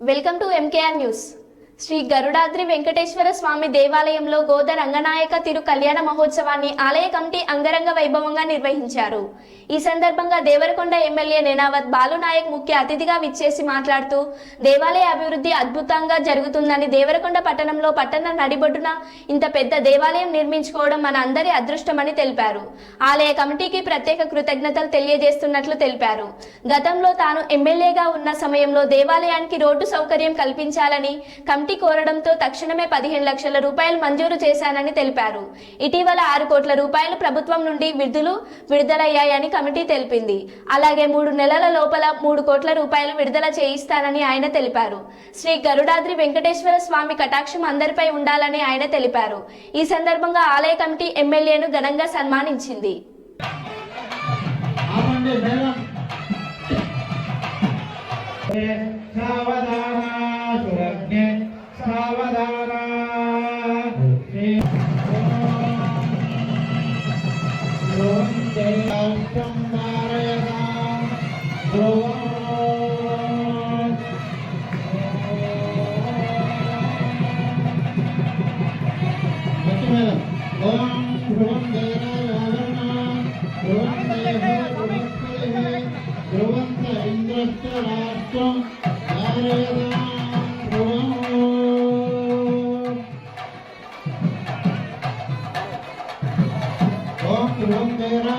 Welcome to MKR news Shri Garudadri Venkateswara స్వామి దేవాలయంలో గోద రంగనాయక తిరు కళ్యాణ మహోత్సవాన్ని ఆలయ కమిటీ అంగరంగ వైభవంగా నిర్వహించారు. ఈ సందర్భంగా దేవరకొండ ఎమ్మెల్యే నేనావత్ బాలునాయక్ ముఖ్య అతిథిగా విచ్చేసి మాట్లాడుతూ దేవాలయ అభివృద్ధి అద్భుతంగా జరుగుతుందని దేవరకొండ పట్టణంలో పట్టణ నడిబొడ్డున ఇంత పెద్ద దేవాలయం నిర్మించుకోవడం మన అందరి అదృష్టమని తెలిపారు. ఆలయ కమిటీకి ప్రత్యేక కృతజ్ఞతలు తెలియజేస్తున్నట్లు తెలిపారు. గతంలో తాను ఎమ్మెల్యేగా ఉన్న సమయంలో దేవాలయానికి రోడ్డు సౌకర్యం కల్పించాలని కమిటీ కోరడంతో తక్షణమే పదిహేను లక్షల రూపాయలు మంజూరు చేశానని తెలిపారు. ఇటీవల ఆరు కోట్ల రూపాయలు ప్రభుత్వం నుండి విడుదలు విడుదలయ్యాయని కమిటీ తెలిపింది. అలాగే మూడు నెలల లోపల మూడు కోట్ల రూపాయలు విడుదల చేయిస్తానని ఆయన తెలిపారు. శ్రీ గరుడాద్రి వెంకటేశ్వర స్వామి కటాక్షం అందరిపై ఉండాలని ఆయన తెలిపారు. ఈ సందర్భంగా ఆలయ కమిటీ ఎమ్మెల్యేను ఘనంగా సన్మానించింది. సావధాన. ధ్రువంత ఇంద్రస్య రాష్ట్రం vedere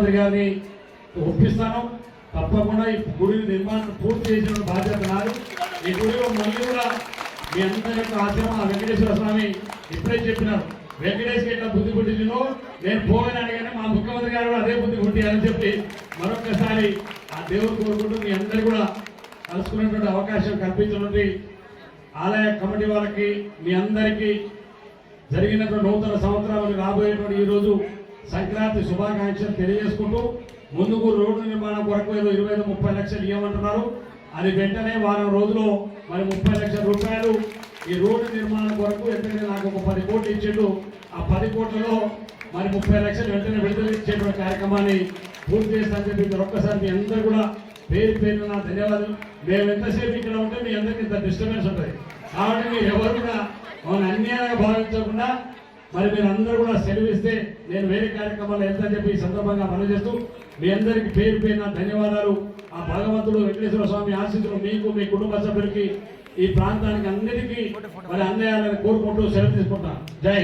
ముఖ్యమంత్రి గారిని ఒప్పిస్తాను. తప్పకుండా ఈ గుడి నిర్మాణం పూర్తి చేసిన బాధ్యత నాది. ఈ గుడిలో మళ్ళీ కూడా మీ అందరి యొక్క ఆశ్రమ ఆ వెంకటేశ్వర స్వామి ఇప్పుడే చెప్పినారు. వెంకటేష్ ఎట్లా బుద్ధి పుట్టిందో నేను పోయిన కానీ మా ముఖ్యమంత్రి గారు కూడా అదే బుద్ధి పుట్టియాలని చెప్పి మరొకసారి ఆ దేవుడు కోరుకుంటూ మీ అందరు కూడా కలుసుకునేటువంటి అవకాశం కల్పించినటువంటి ఆలయ కమిటీ వాళ్ళకి మీ అందరికీ జరిగినటువంటి నూతన సంవత్సరాలు రాబోయేటువంటి ఈ రోజు సంక్రాంతి శుభాకాంక్షలు తెలియజేసుకుంటూ ముందుకు రోడ్డు నిర్మాణం కొరకు ఏదో ఇరవై ఐదు ముప్పై లక్షలు ఇవ్వమంటున్నారు. అది వెంటనే వారం రోజులు మరి ముప్పై లక్షల రూపాయలు ఈ రోడ్డు నిర్మాణం కొరకు ఎందుకంటే నాకు ఒక పది కోట్లు ఇచ్చిండు. ఆ పది కోట్లలో మరి ముప్పై లక్షలు వెంటనే విడుదల ఇచ్చేటువంటి కార్యక్రమాన్ని పూర్తి చేస్తానని చెప్పి మీరు ఒక్కసారి మీ అందరూ కూడా పేరు పేరు నా ధన్యవాదాలు. మేము ఎంతసేపు ఇక్కడ ఉంటే మీ అందరికీ ఇంత డిస్టర్బెన్స్ ఉంటుంది. కాబట్టి మీరు ఎవరు కూడా మమ్మల్ని అన్యాయంగా భావించకుండా మరి మీరు అందరూ కూడా సెలవిస్తే నేను వేరే కార్యక్రమాలు వెళ్తానని చెప్పి ఈ సందర్భంగా మనం చేస్తూ మీ అందరికీ పేరు పేరున ధన్యవాదాలు. ఆ భగవంతుడు వెంకటేశ్వర స్వామి ఆశీస్సులు మీకు మీ కుటుంబ సభ్యులకి ఈ ప్రాంతానికి అన్నిటికీ మరి అందేయాలని కోరుకుంటూ సెలవు తీసుకుంటాను జై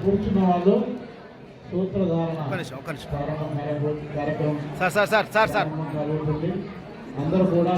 కూర్చున్న వాళ్ళు sir sir sir sir sir. అందరూ కూడా